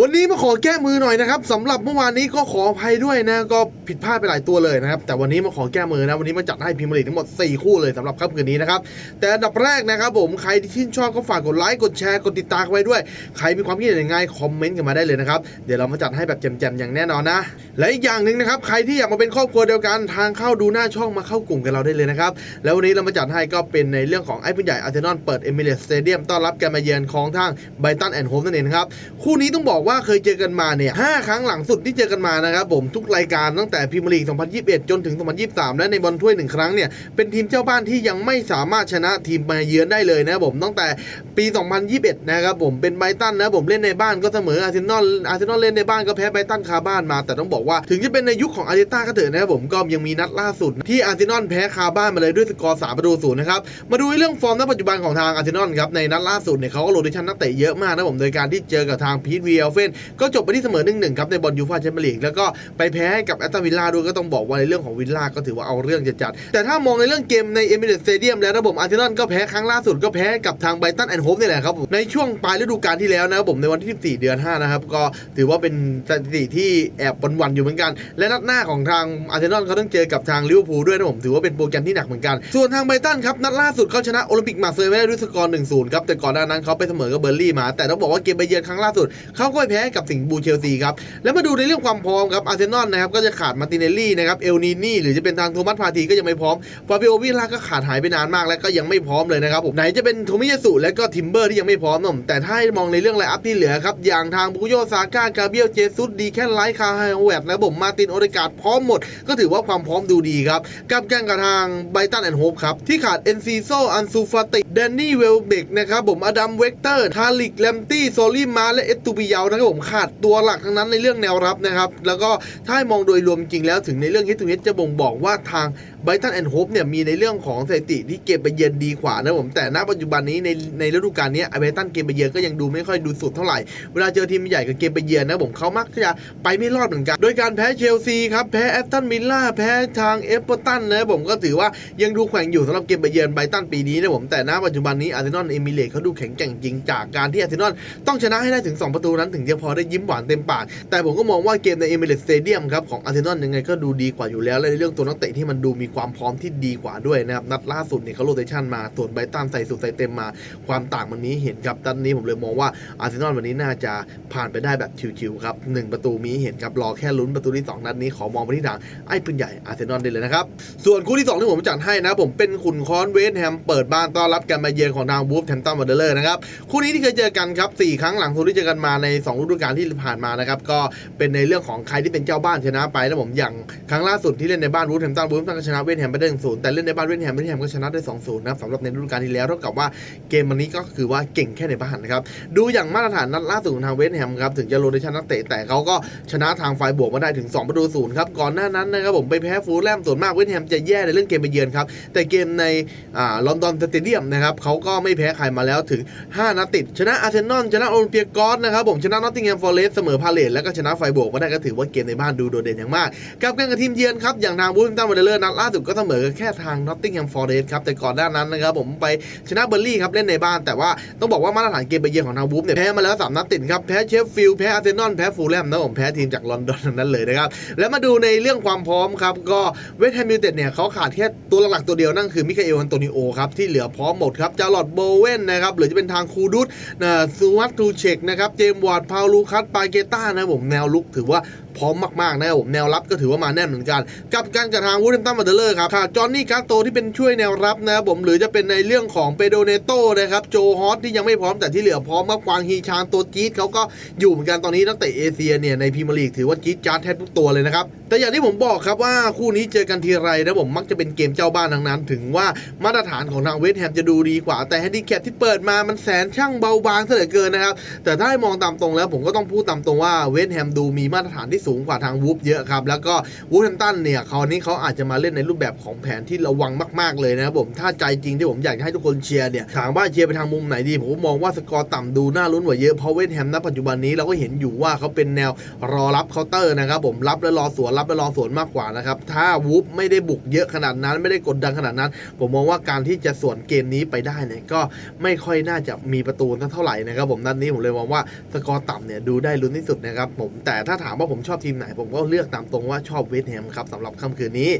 วันนี้มาขอแก้มือหน่อยนะครับสำหรับเมื่อวานนี้ก็ขออภัยด้วยนะก็ผิดพลาดไปหลายตัวเลยนะครับ แต่วันนี้มาขอแก้มือนะวันนี้มาจัดให้พรีเมียร์ลีกทั้งหมด 4 คู่เลยสำหรับค่ำคืนนี้นะครับ แต่อันดับแรกนะครับผมใครที่ชื่นชอบก็ฝากกดไลค์กดแชร์กดติดตามไว้ด้วย ใครมีความคิดเห็นยังไงคอมเมนต์กันมาได้เลยนะครับเดี๋ยวเรามาจัดให้แบบแจ่มๆอย่างแน่นอนนะ และอีกอย่างหนึ่งนะครับใครที่อยากมาเป็นครอบครัวเดียวกันทางเข้าดูหน้าช่องมาเข้ากลุ่มกับเราได้เลยนะครับแล้ววันนี้เรามาจัดให้ก็เป็นในเรื่องของไอ้ผู้ใหญ่อาร์เซนอลเปิดเอมิเรตสเตเดียมต้อนรับการมาเยือนของทางไบตันแอนด์โฮมนั่นเองนะครับคู่นี้ต้องบอกว่าเคยเจอกันมาเนี่ยห้าครั้งหลังสุดที่เจอกันมานะครับผมทุกรายการตั้งแต่พรีเมียร์ลีก 2021 จนถึง 2023 และในบอลถ้วยหนึ่งครั้งเนี่ยเป็นทีมเจ้าบ้านที่ยังไม่สามารถชนะทีมมาเยือนได้เลยนะครับผมตั้งแต่ปี 2021 นะครับผมเป็นไบรตันนะผมเล่นในบ้านก็เสมออาร์เซนอลอาร์เซนอลเล่นในบ้านก็แพ้ไบรตันคาบ้านมา แต่ต้องบอกว่าถึงจะเป็นในยุคของอาร์เตต้าก็เถอะนะครับผมก็ยังมีนัดล่าสุด ที่อาร์เซนอลแพ้คาบ้านมาเลยด้วยสกอร์ 3 ประตูศูนย์นะครับมาดูเรื่องฟอร์มณปัจจุบันของทางอาร์เซนอลครับในนัดล่าสุดเนี่ยเขาก็โรเตชันนักเตะเยอะมากนะผมโดยการที่เจอกับทางพีทวีเอลเฟนก็จบไปที่เสมอ1-1ครับในบอลยูฟ่าแชมเปี้ยนลีกแล้วก็ไปแพ้ให้กับแอตตันวิลล่าด้วยก็ต้องบอกว่าในเรื่องของวิลล่าก็ถือว่าเอาเรื่องจะจัดแต่ถ้ามองในเรื่องเกมในเอมิเรตสเตเดียมแล้วระบบอาร์เซนอลก็แพ้ครั้งล่าสุดก็แพ้กับทางไบตันแอนด์โฮมนี่แหละครับผมในช่วงปลายฤดูกาลที่แล้วนะครับผมในวันที่ 14 เดือน 5 นะครับ ก็ถือว่าเป็นสถิติที่แอบวันๆอยู่เหมือนกัน และนัดหน้าของทางอาร์เซนอลเขาต้องเจอกับทางลิเวอร์พูลด้วยนะผมถือว่าเป็นโปรแกรมที่หนักเหมือนกัน ส่วนทางไบตันครับนัดล่าสุดเขาชนะโอลิมปิกมาเซย์ไว้ได้ด้วยสกอร์1-0ครับแต่ก่อนหน้านั้นเขาไปเสมอกับเบอร์ลี่มา แต่ต้องบอกว่าเกมไปเยือนครั้งล่าสุดเขาก็ไปแพ้กับสิงห์บูเชลซีครับแล้วมาดูในเรื่องความพร้อมครับอาร์เซนอลนะครับก็จะขาดมาติเนลลี่นะครับเอลนีนี่หรือจะเป็นทางโทมัสพาทีก็ยังไม่พร้อมฟาบิโอวิลาก็ขาดหายไปนานมากแล้วก็ยังไม่พร้อมเลยนะครับผมไหนจะเป็นโทมิยาสุและก็ทิมเบอร์ที่ยังไม่พร้อมนะผมแต่ถ้าให้มองในเรื่องไลอัพที่เหลือครับอย่างทางบุโยซาก้ากาเบียลเจซุสดีแค่ไลท์คาไฮโอแวตและผมมาตินโอเดกาดพร้อมหมด ก็ถือว่าความพร้อมดูดีครับกับแกงกับทางไบตันแอนด์โฮปครับที่ขาดเอนซีโซอันซูฟาติแดนนี่เวลเบกนะครับผมอดัมเวกเตอร์ทาลิกแลมตี้โซลี่มาและเอตตูปิยาวนะครับผมขาดตัวหลักทั้งนั้นในเรื่องแนวรับนะครับ แล้วก็ถ้าให้มองโดยรวมจริงแล้วถึงในเรื่องฮิตทูฮิตจะบ่งบอกว่าทางไบตันแอนด์โฮปเนี่ยมีในเรื่องของสถิติที่เกมไปเยือนดีกว่านะผมแต่ณปัจจุบันนี้ในในฤดูกาลนี้ไบตันเกมไปเยือนก็ยังดูไม่ค่อยดูสุดเท่าไหร่ เวลาเจอทีมใหญ่กับเกมไปเยือนนะผมเขามักจะไปไม่รอดเหมือนกัน โดยการแพ้เชลซีครับแพ้แอตตันมิลล่าแพ้ทางเอฟเวอร์ตันนะผมก็ถือว่ายังดูแข่งอยู่สำหรับเกมไปเยือนไบตันปีนี้นะผมแต่ณปัจจุบันนี้อาร์เซนอลเอมิเลตเขาดูแข็งแกร่งจริงจากการที่อาร์เซนอลต้องชนะให้ได้ถึง 2 ประตูนั้นถึงจะพอได้ยิ้มหวานเต็มปาก แต่ผมก็มองว่าเกมในเอเมเลตสเตเดียมครับของอาร์เซนอลยังไงก็ดูดีกว่าอยู่แล้ว และในเรื่องตัวนักเตะที่มันดูมีความพร้อมที่ดีกว่าด้วยนะครับ นัดล่าสุดเนี่ยเขาโรเตชันมาส่วนไบรตันใส่สุดใส่เต็มมา ความต่างมันนี้เห็นครับด้านนี้ผมเลยมองว่าอาร์เซนอลวันนี้น่าจะผ่านไปได้แบบชิวๆครับหนึ่งประตูมีเห็นครับรอแค่ลุ้นประตูที่ 2 นัดนี้ขอมองไปที่ทางไอ้ปืนใหญ่อาร์เซนอลได้เลยนะครับส่วนคู่ที่2ที่ผมจัดให้นะผมเป็นขุนคอนเวสต์แฮมเปิดบ้านต้อนรับการมาเยือนของทางบูฟแฮมตันวันเดอร์นะครับคู่นี้ที่เคยเจอกันครับ4ครั้งหลังสุดที่เจอกันมาใน2ฤดูกาลที่ผ่านมานะครับก็เป็นในเรื่องของใครที่เป็นเจ้าบ้านชนะไปนะผมอย่างครั้งล่าสุดที่เล่นในบ้านบูฟแฮมตันบูฟแฮมตันก็ชนะเวสต์แฮมไปได้ศูนย์แต่เล่นในบ้านเวสต์แฮมเวสต์แฮมก็ชนะได้2ศูนย์นะครับสำหรับในฤดูกาลที่แล้วเท่ากับว่าเกมวันนี้ก็คือว่าเก่งแค่ในบ้านนะครับดูอย่างมาตรฐานนัดล่าสุดของทางเวสต์แฮมครับถึงจะโรเตชันนักเตะแต่เขาก็ชนะทางฝ่ายบวกมาได้ถึง2ประตูศูนย์ครับก่อนหน้านั้นนะครับผมไปแพ้ฟูลแลมส่วนมากเวสต์แฮมจะแย่ในเรื่องเกมไปเยือนครับแต่เกมในอ่าลอนดอนสเตเดียมนะครับเขาก็ไม่แพ้ใครมาแล้วถึง 5นัดติดชนะอาร์เซนอลชนะโอลิมเปียกอสนะครับผมชนะนอตติงแฮมฟอร์เรสเสมอพาเลตแล้วก็ชนะไฟบวกมาได้ก็ถือว่าเกมในบ้านดูโดดเด่นอย่างมากกับการกับทีมเยือนครับอย่างทางบูฟตันวันเดอร์นัดล่าสุดก็เสมอแค่ทางนอตติงแฮมฟอร์เรสครับแต่ก่อนหน้านั้นนะครับผมไปชนะเบอร์ลี่ครับเล่นในบ้าน แต่ว่าต้องบอกว่ามาตรฐานเกมไปเยือนของทางบูฟเนี่ยแพ้มาแล้วสามนัดติดครับแพ้เชฟฟิลด์แพ้อาร์เซนอลแพ้ฟูลแลมนะผมแพ้ทีมจากลอนดอนนั้นเลยนะครับแล้วมาดูในเรื่องความพร้อมครับก็เวสต์แฮมยูไนเต็ดเนี่ยเขาขาดแค่ตัวหลักๆตัวเดียวนั่นคือมิคาเอลอันโตนิโอครับที่เหลือพร้อมหมดครับจารอดโบเวนนะครับหรือจะเป็นทางคูดุสนะซูวัตทูเชกนะครับเจมส์วอร์ดพาวลูคัสปาเกต้านะผมแนวลุกถือว่า พร้อมมากๆนะครับผมแนวรับก็ถือว่ามาแน่นเหมือนกัน กับการกับทางวูดแฮมตันมาเดเลอร์ครับขาดจอห์นนี่คาสโตที่เป็นช่วยแนวรับนะครับผมหรือจะเป็นในเรื่องของเปโดเนโตนะครับโจฮอตที่ยังไม่พร้อมแต่ที่เหลือพร้อมมากกวางฮีชานตัวจี๊ดเขาก็อยู่เหมือนกันตอนนี้นักเตะเอเชียเนี่ยในพรีเมียร์ลีกถือว่าจี๊ดจ๊าดแทบทุกตัวเลยนะครับแต่อย่างที่ผมบอกครับว่าคู่นี้เจอกันทีไรนะผมมักจะเป็นเกมเจ้าบ้านทั้งนั้น ถึงว่ามาตรฐานของทางเวสต์แฮมจะดูดีกว่า แต่แฮนดิแคปที่เปิดมามันแสนช่างเบาบางซะเหลือเกินนะครับแต่ถ้าให้มองตามตรงแล้วผมก็ต้องพูดตามตรงว่าเวสต์แฮมดูมีมาตรฐานที่สูงกว่าทางวูฟเยอะครับ แล้วก็วูฟแฮมตันเนี่ยคราวนี้เขาอาจจะมาเล่นในรูปแบบของแผนที่ระวังมากๆเลยนะครับผมถ้าใจจริงที่ผมอยากให้ทุกคนเชียร์เนี่ยถามว่าเชียร์ไปทางมุมไหนดีผมมองว่าสกอร์ต่ำดูน่าลุ้นกว่าเยอะเพราะเวสแฮมณปัจจุบันนี้เราก็เห็นอยู่ว่าเขาเป็นแนวรอรับเคาน์เตอร์นะครับผมรับแล้วรอสวนรับแล้วรอสวนมากกว่านะครับถ้าวูฟไม่ได้บุกเยอะขนาดนั้น ไม่ได้กดดันขนาดนั้น ผมมองว่าการที่จะสวนเกมนี้ไปได้เนี่ยก็ไม่ค่อยน่าจะมีประตูเท่าไหร่นะครับผมนัดนี้ผมเลยมองว่าสกอร์ต่ำเนี่ยดูได้ลุ้นที่สุดนะครับผมแต่ถ้าถามว่าผมชอบอบทีมไหน ผมก็เลือกตามตรงว่าชอบเวสต์แฮมครับสำหรับค่ำคืนนี้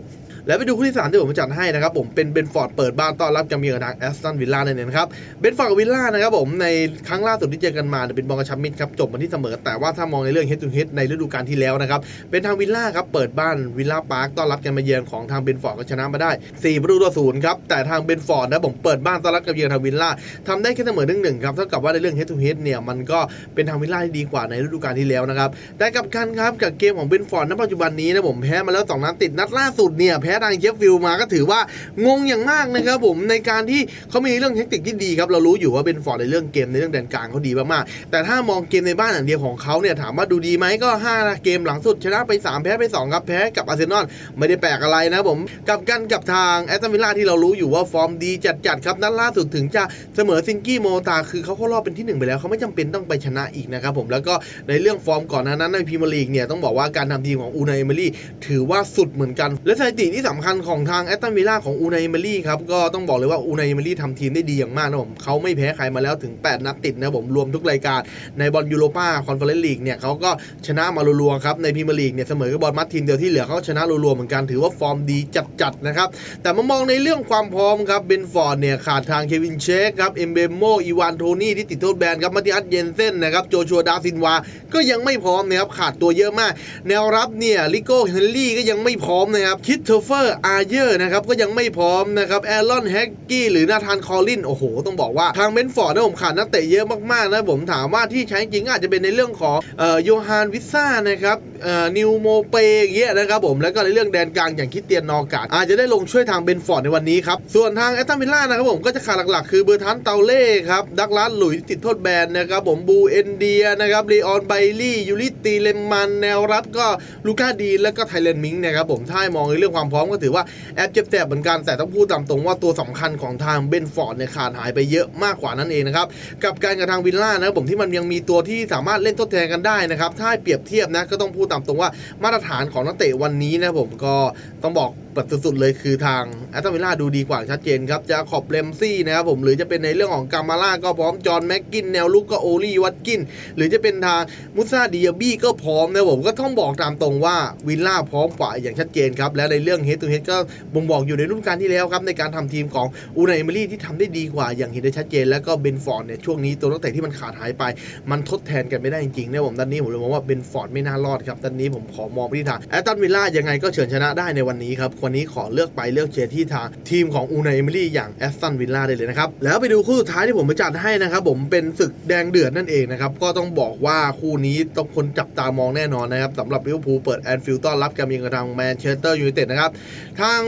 แล้วไปดูคู่ที่สามที่ผมจัดให้นะครับผมเป็นเบนฟอร์ดเปิดบ้านต้อนรับจะมีกับทางแอสตันวิลล่านั่นเองนะครับเบนฟอร์ดกับวิลล่านะครับผมในครั้งล่าสุดที่เจอกันมาเนี่ยเป็นบอลกระชับมิตรครับจบมาที่เสมอ แต่ว่าถ้ามองในเรื่อง head to head ในฤดูกาลที่แล้วนะครับเป็นทางวิลล่าครับเปิดบ้านวิลล่าพาร์คต้อนรับกันมาเยือนของทางเบนฟอร์ดก็ชนะมาได้4ประตูต่อศูนย์ครับแต่ทางเบนฟอร์ดนะผมเปิดบ้านต้อนรับกับเยือนทางวิลล่าทำได้แค่เสมอหนึ่งหนึ่งครับเท่ากับว่าในเรื่อง head to head เนี่ยมันก็เป็นทางวิลล่าที่ดีกว่าในฤดูกาลที่แล้วนะครับแต่กับกันครับกับเกมของเบนฟอร์ดณปัจจุบันนี้นะผมแพ้มาแล้วสองนัดติดนัดล่าสุดเนี่ยแพ้ทางเชฟฟิลมาก็ถือว่างงอย่างมากนะครับผมในการที่เขามีเรื่องเทคนิคที่ดีครับเรารู้อยู่ว่าเบนฟอร์ดในเรื่องเกมในเรื่องแดนกลางเขาดีมากๆแต่ถ้ามองเกมในบ้านอย่างเดียวของเขาเนี่ยถามว่าดูดีไหมก็ 5 เกมหลังสุดชนะไป 3 แพ้ไป 2 ครับแพ้กับอาร์เซนอลไม่ได้แปลกอะไรนะผมกับกันกับทางแอตตันวิลล่าที่เรารู้อยู่ว่าฟอร์มดีจัดๆครับนัดล่าสุดถึงจะเสมอซิงกี้โมตาคือเขาเข้ารอบเป็นที่หนึ่งไปแล้วเขาไม่จำเป็นต้องไปชนะอีกนะครับผมแล้วก็ในเรื่องฟอร์มก่อนหน้านั้นในพรีเมียร์ลีกเนี่ยต้องบอกว่าการทำทีมของอูนายเอเมรี่ถือว่าสุดเหมือนกัน และสถิติที่สำคัญของทางแอตตันวิลล่าของอูนายเอเมรี่ครับ ก็ต้องบอกเลยว่าอูนายเอเมรี่ทำทีมได้ดีอย่างมากนะผมเขาไม่แพ้ใครมาแล้วถึง 8 นัดติดนะผมรวมทุกรายการในบอลยูโรป้าคอนเฟอเรนซ์ลีกเนี่ยเขาก็ชนะมารัวๆครับในพรีเมียร์ลีกเนี่ยเสมอกับบอลมัดทีมเดียวที่เหลือเขาก็ชนะรัวๆเหมือนกันถือว่าฟอร์มดีจัดๆนะครับแต่มามองในเรื่องความพร้อมครับเบนฟอร์ดเนี่ยขาดทางเควินเชคครับเอมเบโมอีวานโทนี่ที่ติดโทษแบนครับมาติอัสเยนเซนนะครับโจชัวดาซินวาก็ยังไม่พร้อมนะครับขาดตัวเยอะมาก แนวรับเนี่ยลิโก้เฮนรี่ก็ยังไม่พร้อมนะครับคิดเทเฟอร์อาร์เยอร์นะครับก็ยังไม่พร้อมนะครับแอรอนแฮกกี้หรือนาธานคอลลินโอ้โห ต้องบอกว่าทางเบนฟอร์ดนะผมขาดนักเตะเยอะมากๆนะผมถามว่าที่ใช้จริงอาจจะเป็นในเรื่องของเอ่อโยฮานวิซ่านะครับเอ่อนิวโมเปอย่างเงี้ยนะครับผมแล้วก็ในเรื่องแดนกลางอย่างคิดเตียนนอการ์ดอาจจะได้ลงช่วยทางเบนฟอร์ดในวันนี้ครับส่วนทางแอตตันวิลล่านะครับผมก็จะขาดหลักๆ คือเบอร์ทันเตาเล่ครับดักลาสหลุยส์ที่ติดโทษแบนนะครับผมบูเอนเดียนะครับลีออนไบลี่ยูริตีเลมันแนวรับก็ลูก้าดีแล้วก็ไทเลนมิงนะครับผมถ้ามองในเรื่องความพร้อมก็ถือว่าแอบเจ็บแสบเหมือนกันแต่ต้องพูดตามตรงว่าตัวสำคัญของทางเบนฟอร์ดเนี่ยขาดหายไปเยอะมากกว่านั้นเองนะครับกับการกับทางวิลล่านะผมที่มันยังมีตัวที่สามารถเล่นทดแทนกันได้นะครับถ้าเปรียบเทียบนะก็ต้องพูดตามตรงว่ามาตรฐานของนักเตะวันนี้นะผมก็ต้องบอกแบบสุดๆเลยคือทางแอตตันวิลล่าดูดีกว่าชัดเจนครับจะขอบเลมซี่นะครับผมหรือจะเป็นในเรื่องของกามาล่าก็พร้อมจอห์นแม็กกินแนวลุกก็โอลี่วัตกิน หรือจะเป็นทางมุซาดิอาบี้ก็พร้อมนะผมก็ต้องบอกตามตรงว่าวิลล่าพร้อมกว่าอย่างชัดเจนครับและในเรื่องเฮดตูเฮดก็บ่งบอกอยู่ในรุ่นการที่แล้วครับในการทำทีมของอูนายเอมิลี่ที่ทำได้ดีกว่าอย่างเห็นได้ชัดเจน แล้วก็เบนฟอร์ดเนี่ยช่วงนี้ตัวนักเตะที่มันขาดหายไป มันทดแทนกันไม่ได้จริงๆนะผมด้านนี้ผมเลยมองว่าเบนฟอร์ดไม่น่ารอดครับด้านนี้ผมขอมองไปที่ทางแอตตันวิลล่ายังไงก็เฉือนชนะได้ในวันนี้ครับวันนี้ขอเลือกไปเลือกเชียร์ที่ทางทีมของอูนายเอมิลี่อย่างแอสตันวิลล่าได้เลยนะครับแล้วไปดูคู่สุดท้ายที่ผมจัดให้นะครับผมเป็นศึกแดงเดือดนั่นเองนะครับก็ต้องบอกว่าคู่นี้ต้องคนจับตามองแน่นอนนะครับสำหรับลิเวอร์พูลเปิดแอนฟิลด์ต้อนรับการเยือนกับทางแมนเชสเตอร์ยูไนเต็ดนะครับทาง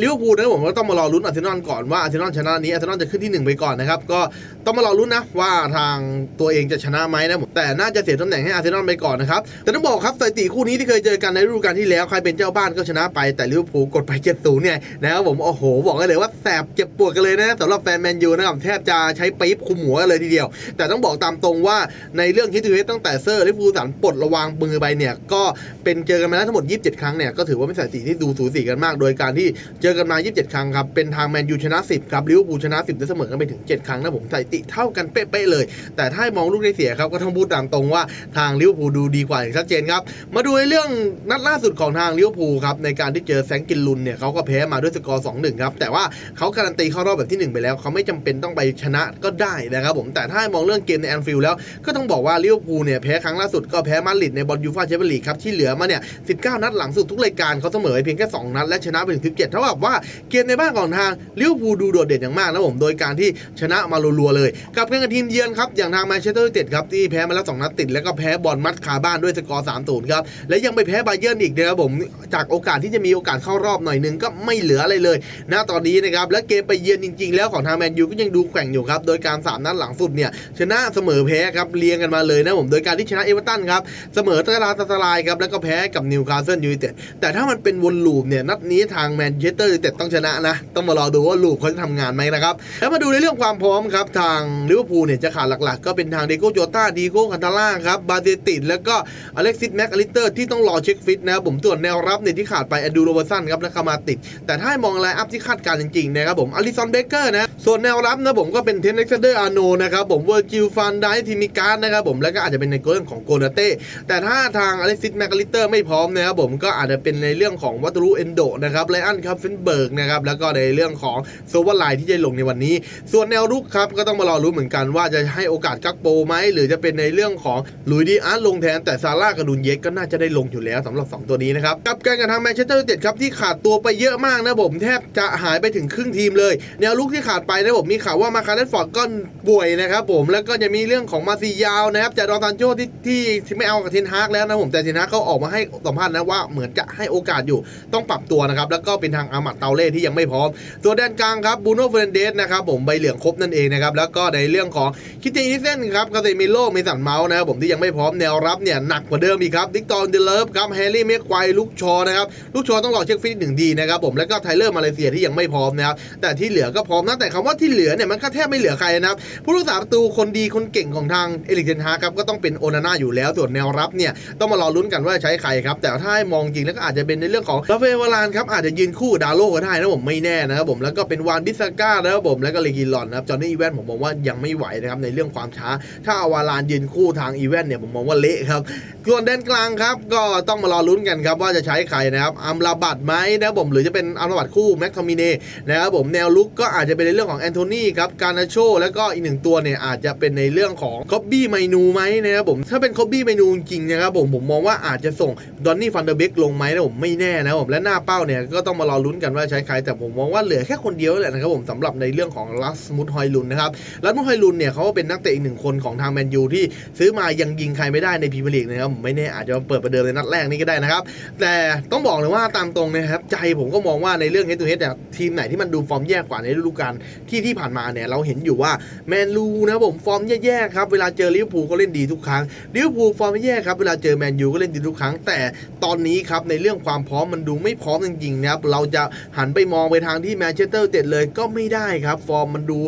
ลิเวอร์พูลนะครับผมก็ต้องมารอลุ้นอาร์เซนอลก่อนว่าอาร์เซนอลชนะนี้อาร์เซนอลจะขึ้นที่หนึ่งไปก่อนนะครับ ก็ต้องมารอลุ้นนะว่าทางตัวเองจะชนะไหมนะผมแต่น่าจะเสียตำแหน่งให้อาร์เซนอลไปก่อนนะครับ แต่ต้องบอกครับสถิติคู่นี้ที่เคยเจอกันในฤดูกาลที่แล้ว ใครเป็นเจ้าบ้านก็ชนะไปแต่ลิเวอร์พูลกดไป7-0เนี่ยนะครับผมโอ้โห บอกเลยว่าแสบเจ็บปวดกันเลยนะสำหรับแฟนแมนยูนะครับแทบจะใช้ปี๊บคุมหัวเลยทีเดียว แต่ต้องบอกตามตรงว่าในเรื่องคิดดูเฮตั้งแต่เซอร์ลิเวอร์พูลสันปลดระวางมือไปเนี่ยก็เป็นเจอกันมาแล้วทั้งหมด 27 ครั้งเนี่ยก็ถือว่าเป็นสถิติที่ดูสูสีกันมาก โดยการที่เจอกันมา 27 ครั้งครับ เป็นทางแมนยูชนะ 10 ครับลิเวอร์พูลชนะ 10และเสมอกันไปถึง 7 ครั้งนะผมสถิติเท่ากันเป๊ะๆเลย แต่ถ้ามองลูกได้เสียครับก็ต้องพูดตามตรงว่าทางลิเวอร์พูลดูดีกว่าอย่างชัดเจนครับ มาดูในเรื่องนัดล่าสุดของทางลิเวอร์พูลครับในการที่เจอแซงกินลุนเนี่ยเขาก็แพ้มาด้วยสกอร์2-1ครับแต่ว่าเขาการันตีเข้ารอบแบบที่ 1 ไปแล้วเขาไม่จำเป็นต้องไปชนะก็ได้นะครับผมแต่ถ้ามองเรื่องเกมในแอนฟิลด์แล้วก็ต้องบอกว่าลิเวอร์พูลเนี่ยแพ้ครั้งล่าสุดก็แพ้มาดริดในบอลยูฟ่าแชมเปี้ยนลีกครับที่เหลือมาเนี่ย19 นัดหลังสุดทุกรายการเขาเสมอเพียงแค่2นัดและชนะไปถึง17เท่ากับว่าเกมในบ้านของทางลิเวอร์พูลดูโดดเด่นอย่างมากนะผมโดยการที่ชนะมารัวๆเลย กับการกับทีมเยือนครับอย่างทางแมนเชสเตอร์ยูไนเต็ดครับที่แพ้มาแล้ว2นัดติดแล้วก็แพ้บอลมัดคาบ้านด้วยสกอร์3-0ครับและยังไปแพ้ไบเยิร์นอีกนะครับผมจากโอกาสที่จะมีโอกาสเข้ารอบหน่อยหนึงก็ไม่เหลืออะไรเลยณตอนนี้นะครับและเกมไปเยือนจริง ๆ แล้วของทางแมนยูก็ยังดูแกว่งอยู่ครับโดยการสามนัดหลังสุดเนี่ยชนะเสมอแพ้ครับเรียงกันมาเลยนะผมโดยการที่ชนะเอเวอร์ตันครับเสมอตลาดสลายครับแล้วก็แพ้กับนิวคาสเซิลยูไนเต็ดแต่ถ้ามันเป็นวนลูปเนี่ยนัดนี้ทางแมนเชสเตอร์ยูไนเต็ดต้องชนะนะ ต้องมารอดูว่าลูปเขาจะทำงานไหมนะครับ แล้วมาดูในเรื่องความพร้อมครับ ทางลิเวอร์พูลเนี่ยจะขาดหลักๆ ก็เป็นทางเดโก้โจต้าดีโก้คันตาล่าครับบาเดติดแล้วก็อเล็กซิสแม็กอลิเตอร์ที่ต้องรอเช็คฟิตนะครับผมส่วนแนวรับเนี่ยที่ขาดไปอดูโรเบอร์สันครับและคามาติด แต่ถ้ามองไลน์อัพที่คาดการณ์จริงๆนะครับผมอลิซอนเบเกอร์นะส่วนแนวรับนะผมก็เป็นเทนเน็กเดอร์อาโนนะครับผมเวอร์จิลฟันไดทีมิการ์ดนะครับผมแล้วก็อาจจะเป็นในเรื่องของโกนาเต้แต่ถ้าทางอเล็กซิสแมกอลิเตอร์ไม่พร้อมนะครับผมก็อาจจะเป็นในเรื่องของวัตรุเอนโดนะครับไลอันคัฟเฟนเบิร์กนะครับแล้วก็ในเรื่องของโซเวอร์ไลน์ที่จะลงในวันนี้ ส่วนแนวรุกครับก็ต้องมารอรู้เหมือนกันว่าจะให้โอกาสกักโปไหมหรือจะเป็นในเรื่องของลุยดีอาร์ลงแทนแต่ซาร่ากับดุนเยสก็น่าจะได้ลงอยู่แล้วสำหรับ 2 ตัวนี้นะครับกับการกระทำแมนเชสเตอร์ยูไนเต็ดครับที่ขาดตัวไปเยอะมากนะผมแทบจะหายไปถึงครึ่งทีมเลย แนวลุกที่ขาดไปนะผมมีข่าวว่ามาคาร์เนฟอร์ดก็ป่วยนะครับผมแล้วก็จะมีเรื่องของมาซียาวนะครับจากดอนซานโจที่ที่ที่ไม่เอากับเทนฮากแล้วนะผมแต่เทนฮากเขาออกมาให้สัมภาษณ์นะว่าเหมือนจะให้โอกาสอยู่ต้องปรับตัวนะครับแล้วก็เป็นทางอามัดเตาเล่ที่ยังไม่พร้อมส่วแดนกลางครับบูโน่เฟรนเดสนะครับผมใบเหลืองครบนั่นเองนะครับแล้วก็ในเรื่องของคิตตี้นิเซนครับกาเซมิโลเมสันเมาส์นะครับผมที่ยังไม่พร้อมแนวรับเนี่ยหนักกว่าเดิมอีกครับดิกตอนเดลเลฟครับแฮร์รี่เมคไควลูกชอนะครับลูกชอต้องรอเช็คฟิตหนึ่งดีนะครับผมแล้วก็ไทเลอร์มาเลเซียที่ยังไม่พร้อมนะครับแต่ที่เหลือก็พร้อมนะแต่คำว่าที่เหลือเนี่ยมันก็แทบไม่เหลือใครนะครับผู้รักษาประตูคนดีคนเก่งของทางเอลิกเทนฮาครับก็ต้องเป็นโอนาน่าอยู่แล้วส่วนแนวรับเนี่ยต้องมารอลุ้นกันว่าใช้ใครครับแต่ถ้าให้มองจริงแล้วก็อาจจะเป็นในเรื่องของราเอลวารานครับอาจจะยืนคู่ดาโลก็ได้นะผมไม่แน่นะครับผมแล้วก็เป็นวานบิสก้านะครับผมแล้วก็เลกิลอนนะครับจอห์นนี่อีแวนผมมองว่ายังไม่ไหวนะครับในเรื่องความช้า ถ้าอาวารานยืนคู่ทางอีแวนเนี่ยผมมองว่าเละครับส่วนแดนกลางครับก็ต้องมารอลุ้นกันครับว่าจะใช้ใครนะครับอัมราบัตไหมนะครับผมหรือจะเป็นอัมราบัตคู่แม็กทอมิเน่นะครับผมแนวลุกก็อาจจะเป็นในเรื่องของแอนโทนีครับการนาโชแล้วก็อีกหนึ่งตัวเนี่ยอาจจะเป็นในเรื่องของคอบบี้ไมนูไหมนะครับผมถ้าเป็นคอบบี้ไมนูจริงนะครับผมผมมองว่าอาจจะส่งดอนนี่ฟันเดอร์เบกลงไหมนะผมไม่แน่นะผมและหน้าเป้าเนี่ยก็ต้องมารอลุ้นกันว่าใช้ใคร แต่ผมมองว่าเหลือแค่คนเดียวแหละนะครับผมสำหรับในเรื่องของลัสมุดฮอยลุนนะครับลัสมุดฮอยลุนเนี่ยเขาเป็นนักเตะอีกหนึ่งคนของทางแมนยูที่ซื้อมายังยิงใครไม่ได้ในพรีเมียร์ลีกนะครับผมไม่แน่อาจจะเปิดประเดิมในนัดแรกนี้ก็ได้นะครับแต่ต้องบอกเลยว่าตามตรงนะครับใจผมก็มองว่าในเรื่อง head to head เนี่ยทีมไหนที่มันดูฟอร์มแย่กว่าในฤดูกาลที่ที่ผ่านมาเนี่ยเราเห็นอยู่ว่าแมนยูนะครับผมฟอร์มแย่ๆครับเวลาเจอลิเวอร์พูลก็เล่นดีทุกครั้งลิเวอร์พูลฟอร์มแย่ครับเวลาเจอแมนยูก็เล่นดีทุกครั้ง แต่ตอนนี้ครับในเรื่องความพร้อมมันดูไม่พร้อมจริงๆนะครับเราจะหันไปมองไปทางที่แมนเชสเตอร์เต็ดเลยก็ไม่ได้ครับ ฟอร์มมันดู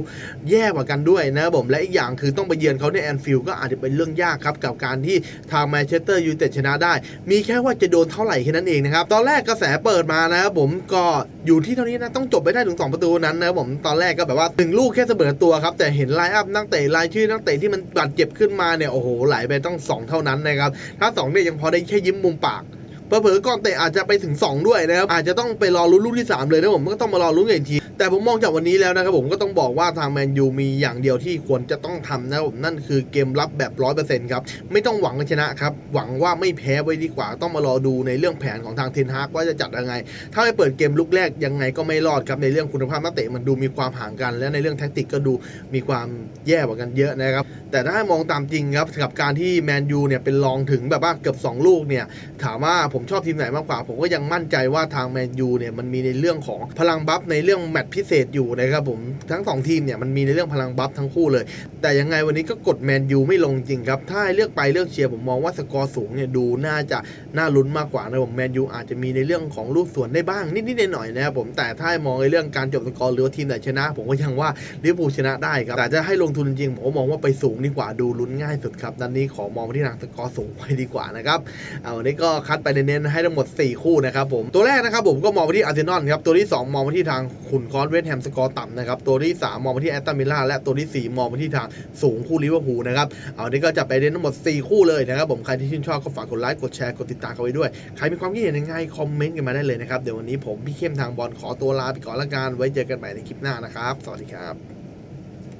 แย่กว่ากันด้วยนะผมและอีกอย่างคือต้องไปเยือนเขาในแอนฟิลด์ก็อาจจะเป็นเรื่องยากครับกับการที่ทางแมนเชสเตอร์ยูไนเต็ดชนะได้ มีแค่ว่าจะโดนเท่าไหร่แค่นั้นเองนะครับตอนแรกกระแสเปิดมานะครับผมก็อยู่ที่เท่านี้นะต้องจบไปได้ถึง 2 ประตูนั้นนะครับผมตอนแรกก็แบบว่าถึงลูกแค่เสมอตัวครับแต่เห็นไลน์อัพนักเตะรายชื่อนักเตะที่มันบาดเจ็บขึ้นมาเนี่ยโอ้โหไหลไปต้อง 2 เท่านั้นนะครับถ้า2เนี่ยยังพอได้แค่ยิ้มมุมปาก เผลอๆก่อนเตะอาจจะไปถึง 2 ด้วยนะครับอาจจะต้องไปรอลุ้นลูกที่ 3 เลยนะผมก็ต้องมารอลุ้นกันอีกทีแต่ผมมองจากวันนี้แล้วนะครับผมก็ต้องบอกว่าทางแมนยูมีอย่างเดียวที่ควรจะต้องทำนะครับผมนั่นคือเกมรับแบบร้อยเปอร์เซ็นต์ครับไม่ต้องหวังชนะครับหวังว่าไม่แพ้ไว้ดีกว่าต้องมารอดูในเรื่องแผนของทางเทนฮากว่าจะจัดยังไง ถ้าไปเปิดเกมลุกแรกยังไงก็ไม่รอดครับในเรื่องคุณภาพนักเตะมันดูมีความห่างกัน และในเรื่องแท็กติกก็ดูมีความแย่กว่ากันเยอะนะครับแต่ถ้ามองตามจริงครับกับการที่แมนยูเนี่ยเป็นรองถึงแบบว่าเกือบ2 ลูกเนี่ยถามว่าผมชอบทีมไหนมากกว่า ผมก็ยังมั่นใจว่าทางแมนยูเนี่ยมันมีในเรื่องของพลังบัฟในเรื่องแมตช์พิเศษอยู่นะครับผมทั้งสองทีมเนี่ยมันมีในเรื่องพลังบัฟทั้งคู่เลย แต่ยังไงวันนี้ก็กดแมนยูไม่ลงจริงครับ ถ้าเลือกไปเลือกเชียร์ผมมองว่าสกอร์สูงเนี่ยดูน่าจะน่าลุ้นมากกว่านะผมแมนยูอาจจะมีในเรื่องของลูกสวนได้บ้างนิดๆหน่อยๆนะครับผมแต่ถ้ามองในเรื่องการจบสกอร์หรือว่าทีมไหนชนะ ผมก็ยังว่าลิเวอร์พูลชนะได้ครับแต่จะให้ลงทุนจริงผมก็มองว่าไปสูงดีกว่าดูลุ้นง่ายสุดครับดันนี้ขอมองไปที่ทางสกอร์สูงไว้ดีกว่านะครับเอาวันนี้ก็คัดไปเน้นให้ทั้งหมด 4 คู่นะครับผม ตัวแรกนะครับผมก็มองไปที่อาร์เซนอลครับ ตัวที่ 2 มองไปที่ทางขุนคอนเวสแฮมสกอร์ต่ำนะครับ ตัวที่ 3 มองไปที่แอตตันมิลล่าและตัวทีสี่ 4 มองไปที่ทางสูงคู่ลิเวอร์พูลนะครับ เอาวันนี้ก็จะไปเน้นทั้งหมด 4 คู่เลยนะครับผม ใครที่ชื่นชอบก็ฝากกดไลค์ กดแชร์ กดติดตามกันไว้ด้วย ใครมีความคิดเห็นยังไงคอมเมนต์กันมาได้เลยนะครับ เดี๋ยววันนี้ผมพี่เข้มทางบอลขอตัวลาไปก่อนละกัน ไว้เจอกันใหม่ในคลิปหน้านะครับ สวัสดีครับ